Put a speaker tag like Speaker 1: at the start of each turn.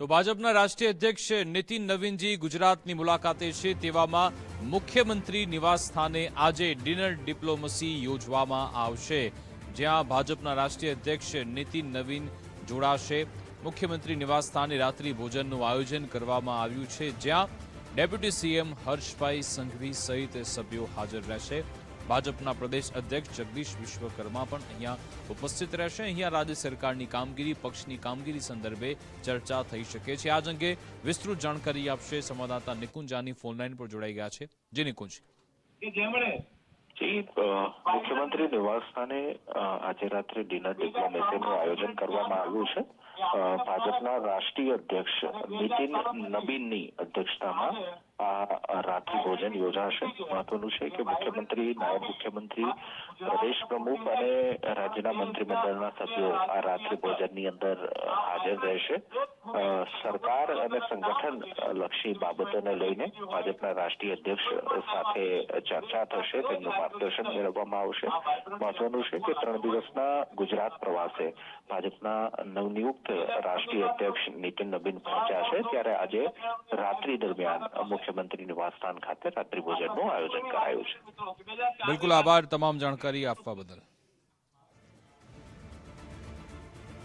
Speaker 1: તો ભાજપના રાષ્ટ્રીય અધ્યક્ષ નીતિન નવીનજી ગુજરાતની મુલાકાતે છે. તેવામાં મુખ્યમંત્રી નિવાસ સ્થાને આજે ડિનર ડિપ્લોમસી યોજવામાં આવશે. જ્યાં ભાજપના રાષ્ટ્રીય અધ્યક્ષ નીતિન નવીન જોડાશે. મુખ્યમંત્રી નિવાસ સ્થાને રાત્રિ ભોજનનું આયોજન કરવામાં આવ્યું છે. જ્યાં ડેપ્યુટી સીએમ હર્ષભાઈ સંઘવી સહિત સભ્યો હાજર રહેશે. ભાજપના પ્રદેશ અધ્યક્ષ જગદીશ વિશ્વકર્મા પણ અહીંયા ઉપસ્થિત રહેશે. અહીંયા રાજ્ય સરકારની કામગીરી પક્ષની કામગીરી સંદર્ભે ચર્ચા થઈ શકે છે. આજ અંગે વિસ્તૃત જાણકારી આપશે સંવાદદાતા નિકુંજાની ફોનલાઈન પર જોડાઈ ગયા છે. જે નિકુંજ.
Speaker 2: જી મુખ્યમંત્રી નિવાસ સ્થાને આજે રાત્રે ડિનર ડિપ્લોમેસીનું આયોજન કરવામાં આવ્યું છે. ભાજપના રાષ્ટ્રીય અધ્યક્ષ નીતિન નબીનની અધ્યક્ષતામાં આ રાત્રિ ભોજન યોજાશે. મહત્વનું છે કે મુખ્યમંત્રી, નાયબ મુખ્યમંત્રી, પ્રદેશ પ્રમુખ અને રાજ્યના મંત્રીમંડળના સભ્યો આ રાત્રિ ભોજનની અંદર હાજર રહેશે. સરકાર અને સંગઠન લક્ષી બાબતોને લઈને ભાજપના રાષ્ટ્રીય અધ્યક્ષ સાથે ચર્ચા થશે, તેમનું માર્ગદર્શન મેળવવામાં આવશે. મહત્વનું છે કે ત્રણ દિવસના ગુજરાત પ્રવાસે ભાજપના નવનિયુક્ત રાષ્ટ્રીય અધ્યક્ષ નીતિન નબીન પહોંચ્યા છે. ત્યારે આજે રાત્રિ દરમિયાન મુખ્યમંત્રી નિવાસસ્થાન ખાતે રાત્રિ ભોજનનું આયોજન કરાયું છે.
Speaker 1: બિલકુલ આભાર તમામ જાણકારી આપવા બદલ.